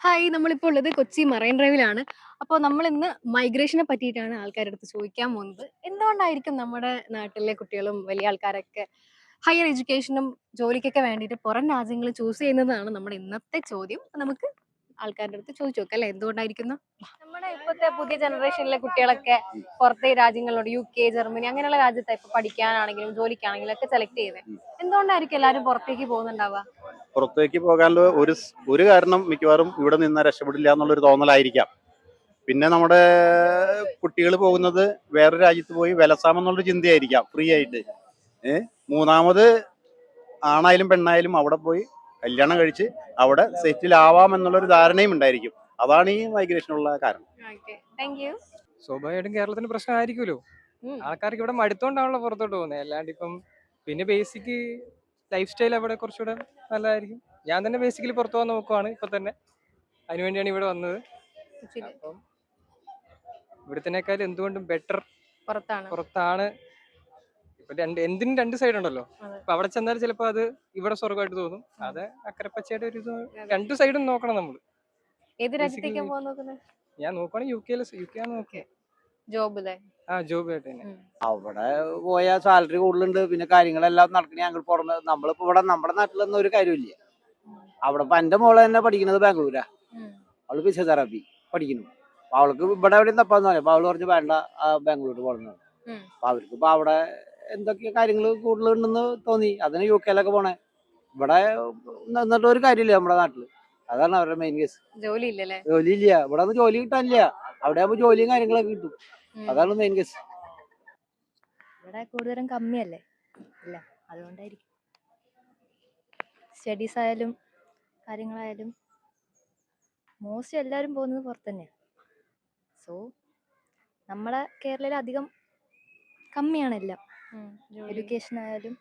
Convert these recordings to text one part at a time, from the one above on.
Hi നമ്മളിപ്പോൾ ഉള്ളത് Kochi marine ഡ്രൈവിലാണ്. അപ്പോൾ നമ്മൾ ഇന്ന് മൈഗ്രേഷനെ പറ്റിയിട്ടാണ് ആൾക്കാരുടെ അടുത്ത് ചോദിക്കാൻ പോകുന്നത്. എന്തുകൊണ്ടായിരിക്കും നമ്മുടെ നാട്ടിലെ കുട്ടികളും വലിയ ആൾക്കാരൊക്കെ ഹയർ എഡ്യൂക്കേഷനും ജോലിക്കൊക്കെ വേണ്ടിയിട്ട് പുറം രാജ്യങ്ങൾ ചൂസ് ചെയ്യുന്നതാണ് നമ്മുടെ ഇന്നത്തെ ചോദ്യം. നമുക്ക് ആൾക്കാരുടെ അടുത്ത് ചോദിച്ചു നോക്കാം. അല്ലെ? എന്തുകൊണ്ടായിരിക്കുന്നു? നമ്മുടെ ഇപ്പോഴത്തെ പുതിയ ജനറേഷനിലെ കുട്ടികളൊക്കെ പുറത്തെ രാജ്യങ്ങളിലോട്ട് യു കെ ജർമ്മനി അങ്ങനെയുള്ള രാജ്യത്തെ ഇപ്പൊ പഠിക്കാനാണെങ്കിലും ജോലിക്കാണെങ്കിലും ഒക്കെ സെലക്ട് ചെയ്യുന്നത് എന്തുകൊണ്ടായിരിക്കും എല്ലാവരും പുറത്തേക്ക് പോകുന്നുണ്ടാവുക? പുറത്തേക്ക് പോകാനുള്ള ഒരു ഒരു കാരണം മിക്കവാറും ഇവിടെ നിന്ന് രക്ഷപ്പെടില്ല എന്നുള്ളൊരു തോന്നലായിരിക്കാം. പിന്നെ നമ്മുടെ കുട്ടികൾ പോകുന്നത് വേറെ രാജ്യത്ത് പോയി വിലസാം എന്നുള്ളൊരു ചിന്തയായിരിക്കാം ഫ്രീ ആയിട്ട്. ഏഹ് മൂന്നാമത് ആണായാലും പെണ്ണായാലും അവിടെ പോയി കല്യാണം കഴിച്ച് അവിടെ സെറ്റിൽ ആവാം എന്നുള്ളൊരു ധാരണയും ഉണ്ടായിരിക്കും. അതാണ് ഈ മൈഗ്രേഷനുള്ള കാരണം. സ്വാഭാവികമായിട്ടും കേരളത്തിന് പ്രശ്നമായിരിക്കുമല്ലോ. ആയിരിക്കുമല്ലോ ആൾക്കാർക്ക് ഇവിടെ മടുത്തോണ്ടാണല്ലോ പുറത്തോട്ട് പോകുന്നത് അല്ലാണ്ട് ഇപ്പം പിന്നെ ബേസിക് ലൈഫ് സ്റ്റൈൽ അവിടെ കുറച്ചുകൂടെ നല്ലതായിരിക്കും. ഞാൻ തന്നെ ബേസിക്കലി പുറത്തു പോകാൻ നോക്കുവാണ് ഇപ്പൊ തന്നെ. അതിനുവേണ്ടിയാണ് ഇവിടെ വന്നത്. അപ്പം ഇവിടത്തേക്കാൾ എന്തുകൊണ്ടും ബെറ്റർ പുറത്താണ് രണ്ട് എന്തിനും രണ്ട് സൈഡ് ഉണ്ടല്ലോ. അപ്പൊ അവിടെ ചെന്നാൽ ചിലപ്പോ അത് ഇവിടെ സ്വർഗമായിട്ട് തോന്നും. അത് അക്കരപ്പച്ചയുടെ ഒരു ഇത് രണ്ട് സൈഡും നോക്കണം നമ്മൾ ഏത് രാജ്യത്തേക്ക് basically- പോകാൻ നോക്കുന്നത് ഞാൻ നോക്കുവാണെങ്കിൽ യു കെയിൽ യു കെ ആണ് നോക്കിയേ ആ ജോബ് ആയിട്ട് തന്നെ. അവിടെ പോയ സാലറി കൂടുതലുണ്ട് പിന്നെ കാര്യങ്ങളെല്ലാം നടക്കണേ ഞങ്ങൾ പുറമെ. നമ്മളിപ്പോ ഇവിടെ നമ്മുടെ നാട്ടിലൊന്നും ഒരു കാര്യമില്ല അവിടെ ഇപ്പൊ എന്റെ മോൾ തന്നെ പഠിക്കുന്നത് ബാംഗ്ലൂരാ. അവൾ ഫിസിയോതെറാപ്പി പഠിക്കുന്നു. അവൾക്ക് ഇവിടെ എവിടെയും തപ്പാന്ന് പറയാം. അപ്പൊ അവൾ പറഞ്ഞു വേണ്ട ബാംഗ്ലൂർ പോകണം ഉം. അപ്പൊ അവർക്ക് ഇപ്പൊ അവിടെ എന്തൊക്കെ കാര്യങ്ങൾ കൂടുതലുണ്ടെന്ന് തോന്നി. അതിന് യു കെയിലൊക്കെ പോണേ. ഇവിടെ നിന്നിട്ട് ഒരു കാര്യമില്ല നമ്മുടെ നാട്ടിൽ. അതാണ് അവരുടെ മെയിൻ കേസ് ജോലി ഇല്ലല്ലേ ജോലി ഇല്ല ഇവിടെ ഒന്നും ജോലി കിട്ടാനില്ല. അവിടെ ആകുമ്പോ ജോലിയും കാര്യങ്ങളൊക്കെ കിട്ടും. അതാണ് മെയിൻ കേസ് ഇവിടെ കൂടുതലും കമ്മിയല്ലേ? ഇല്ല അതുകൊണ്ടായിരിക്കും. സ്റ്റഡീസ് ആയാലും കാര്യങ്ങളായാലും മോസ്റ്റ് എല്ലാവരും പോകുന്നത് പുറത്ത് തന്നെയാണ് സോ നമ്മളെ കേരളയിൽ അധികം കമ്മിയാണ് എല്ലാം. എഡ്യൂക്കേഷൻ ആയാലും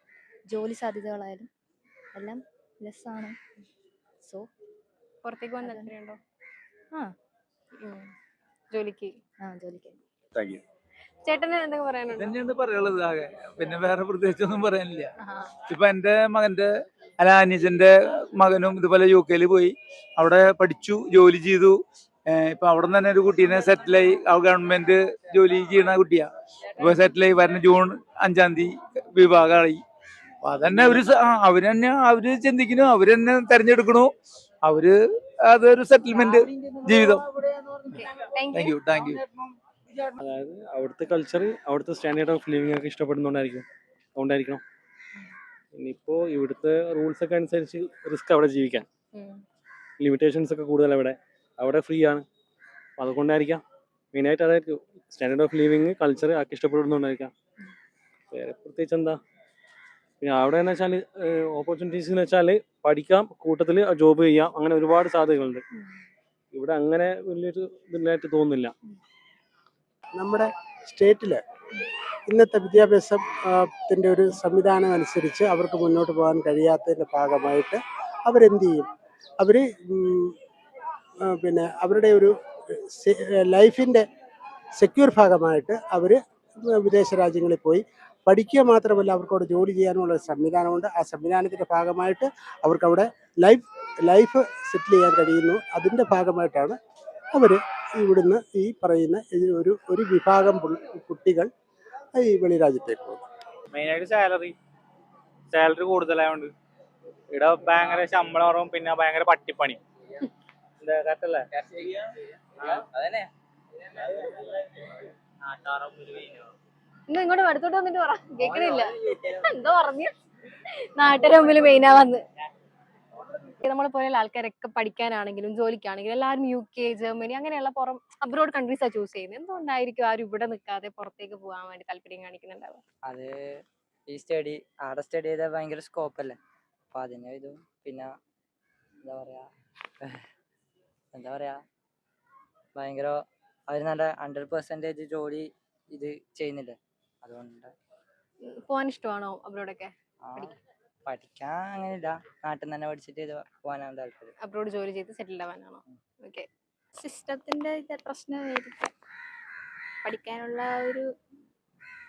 ജോലി സാധ്യതകളായാലും എല്ലാം ലെസ് ആണ് സോ പുറത്തേക്ക് പോകാൻ താല്പര്യമുണ്ടോ? ആ. ജോലിക്ക്. ആ ജോലിക്ക്. താങ്ക് യു ചേട്ടന് എന്തൊക്കെ പറയാനുണ്ടോ? പറയാനുള്ളത്. ആകെ പിന്നെ വേറെ പ്രത്യേകിച്ചൊന്നും പറയാനില്ല. ഇപ്പൊ എന്റെ മകന്റെ അല്ല അനുജന്റെ മകനും ഇതുപോലെ യു കെയിൽ പോയി. അവിടെ പഠിച്ചു ജോലി ചെയ്തു. ഇപ്പൊ അവിടെ തന്നെ ഒരു കുട്ടീനെ സെറ്റിലായി ആ ഗവൺമെന്റ് ജോലി ചെയ്യണ കുട്ടിയാ. ഇപ്പൊ സെറ്റിലായി വരുന്ന ജൂൺ അഞ്ചാം തീയതി വിഭാഗമായി അപ്പൊ അതന്നെ അവർ അവർ തന്നെ അവർ ചിന്തിക്കുന്നു. അവർ തന്നെ തെരഞ്ഞെടുക്കണു. അവർ അതൊരു സെറ്റിൽമെന്റ് ജീവിതം. Thank thank you. You thank you അതായത് അവിടുത്തെ കൾച്ചർ അവിടുത്തെ സ്റ്റാൻഡേർഡ് ഓഫ് ലിവിംഗ് ഒക്കെ ഇഷ്ടപ്പെടുന്നോണ്ടായിരിക്കും. അതുകൊണ്ടായിരിക്കണം. ഇനിയിപ്പോ ഇവിടുത്തെ റൂൾസ് ഒക്കെ അനുസരിച്ച് റിസ്ക് അവിടെ ജീവിക്കാൻ. ലിമിറ്റേഷൻസ് ഒക്കെ കൂടുതൽ അവിടെ അവിടെ ഫ്രീ ആണ്. അപ്പം അതുകൊണ്ടായിരിക്കാം. മെയിനായിട്ട് അതായിരിക്കും. സ്റ്റാൻഡേർഡ് ഓഫ് ലിവിങ് കൾച്ചർ ആക്കി ഇഷ്ടപ്പെടുന്നുണ്ടായിരിക്കാം. വേറെ പ്രത്യേകിച്ച് എന്താ? പിന്നെ അവിടെ എന്ന് വെച്ചാൽ ഓപ്പർച്യൂണിറ്റീസ് എന്ന് വെച്ചാൽ പഠിക്കാം കൂട്ടത്തിൽ ജോബ് ചെയ്യാം അങ്ങനെ ഒരുപാട് സാധ്യതകളുണ്ട്. ഇവിടെ അങ്ങനെ വലിയൊരു ഇതിലായിട്ട് തോന്നുന്നില്ല. നമ്മുടെ സ്റ്റേറ്റിൽ ഇന്നത്തെ വിദ്യാഭ്യാസത്തിന്റെ ഒരു സംവിധാനം അനുസരിച്ച് അവർക്ക് മുന്നോട്ട് പോകാൻ കഴിയാത്തതിന്റെ ഭാഗമായിട്ട് അവരെന്ത് ചെയ്യും? അവർ പിന്നെ അവരുടെ ഒരു ലൈഫിന്റെ സെക്യൂർ ഭാഗമായിട്ട് അവർ വിദേശ രാജ്യങ്ങളിൽ പോയി പഠിക്കുക മാത്രമല്ല അവർക്കവിടെ ജോലി ചെയ്യാനുമുള്ള ഒരു സംവിധാനമുണ്ട്. ആ സംവിധാനത്തിന്റെ ഭാഗമായിട്ട് അവർക്കവിടെ ലൈഫ് ലൈഫ് സെറ്റിൽ ചെയ്യാൻ കഴിയുന്നു. അതിന്റെ ഭാഗമായിട്ടാണ് അവർ ഇവിടുന്ന് ഈ പറയുന്ന ഒരു ഒരു വിഭാഗം കുട്ടികൾ ഈ വെളിരാജ്യത്തേക്ക് പോകും മെയിനായിട്ട് സാലറി. സാലറി കൂടുതലായതുകൊണ്ട് ഇവിടെ ഭയങ്കര ശമ്പളം കുറവും പിന്നെ ഭയങ്കര പട്ടിപ്പണി. എന്താ കറക്റ്റല്ലേ അതന്നെ. ഇന്ന് ഇങ്ങോട്ട് അടുത്തോട്ട് വന്നിട്ട് പറ. കേക്കണില്ല. എന്തോ പറഞ്ഞു? നാട്ടുകാരെ മുമ്പിൽ മെയിനാ വന്ന്. നമ്മളെ പോലെയുള്ള ആൾക്കാരൊക്കെ പഠിക്കാനാണെങ്കിലും ജോലിക്കാണെങ്കിലും എല്ലാവരും യു കെ ജർമ്മനി അങ്ങനെയുള്ള പുറം അബ്രോഡ് കൺട്രീസാണ് ചൂസ് ചെയ്യുന്നത്. എന്തുകൊണ്ടായിരിക്കും ആരും ഇവിടെ നിൽക്കാതെ പുറത്തേക്ക് പോകാൻ വേണ്ടി താല്പര്യം കാണിക്കുന്നുണ്ടാവുക? അത് ഈ സ്റ്റഡി ആടെ സ്റ്റഡി ചെയ്താൽ ഭയങ്കര സ്കോപ്പ് അല്ലേ? അപ്പൊ അതിന് ഇതും പിന്നെ എന്താ പറയാ? എന്താ പറയാ ഭയങ്കര അവർ നല്ല ഹൺഡ്രഡ് പെർസെന്റേജ് ജോലി ഇത് ചെയ്യുന്നില്ല? അതുകൊണ്ട് പോകാൻ ഇഷ്ടമാണോ അവരോടൊക്കെ പഠിക്കാൻ. അങ്ങനെയില്ല. നാട്ടിൽ തന്നെ പഠിച്ചിട്ട് ഇത് പോകാനാണ് താല്പര്യം. അബ്രോഡ് ജോലി ചെയ്ത് സെറ്റിൽ ആവാനാണോ? ഓക്കെ സിസ്റ്റത്തിന്റെ ഇത് പ്രശ്നമായിരിക്കാം പഠിക്കാനുള്ള ഒരു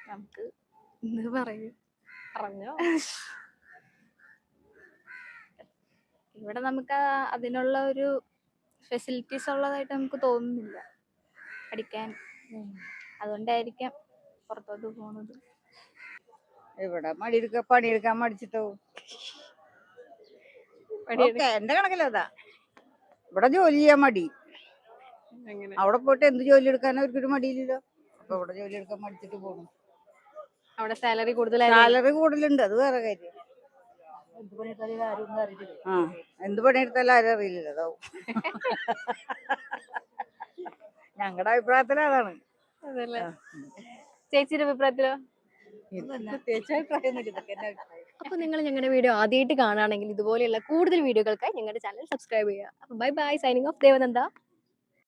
നമുക്ക് എന്ത് പറയൂ. പറഞ്ഞോ? ഇവിടെ നമുക്ക് അതിനുള്ള ഒരു ഫെസിലിറ്റീസ് ഉള്ളതായിട്ട് നമുക്ക് തോന്നുന്നില്ല. പഠിക്കാൻ. അതുകൊണ്ടായിരിക്കാം പുറത്തോട്ട് പോണത്. ഇവിടെ മടിയെടുക്ക പണിയെടുക്കാൻ മടിച്ചിട്ടോ? എന്റെ കണക്കിലതാ. ഇവിടെ ജോലി ചെയ്യാൻ മടി അവിടെ പോയിട്ട് എന്ത് ജോലി എടുക്കാൻ അവർക്കൊരു മടിയില്ലല്ലോ? അപ്പൊ ഇവിടെ ജോലി എടുക്കാൻ മടിച്ചിട്ട് പോകും അവിടെ സാലറി കൂടുതലായിരുന്നു സാലറി കൂടുതലുണ്ട് അത് വേറെ കാര്യം. ആ എന്ത് പണിയെടുത്താലും ആരും അറിയില്ലല്ലോ ഞങ്ങളുടെ അഭിപ്രായത്തിൽ അതാണ്. അതല്ലേ? ചേച്ചിയുടെ അഭിപ്രായത്തിലോ? അപ്പൊ നിങ്ങൾ ഞങ്ങളുടെ വീഡിയോ ആദ്യമായിട്ട് കാണുകയാണെങ്കിൽ ഇതുപോലെയുള്ള കൂടുതൽ വീഡിയോകൾക്കായി ഞങ്ങളുടെ ചാനൽ സബ്സ്ക്രൈബ് ചെയ്യുക. അപ്പൊ bye bye signing off Devananda.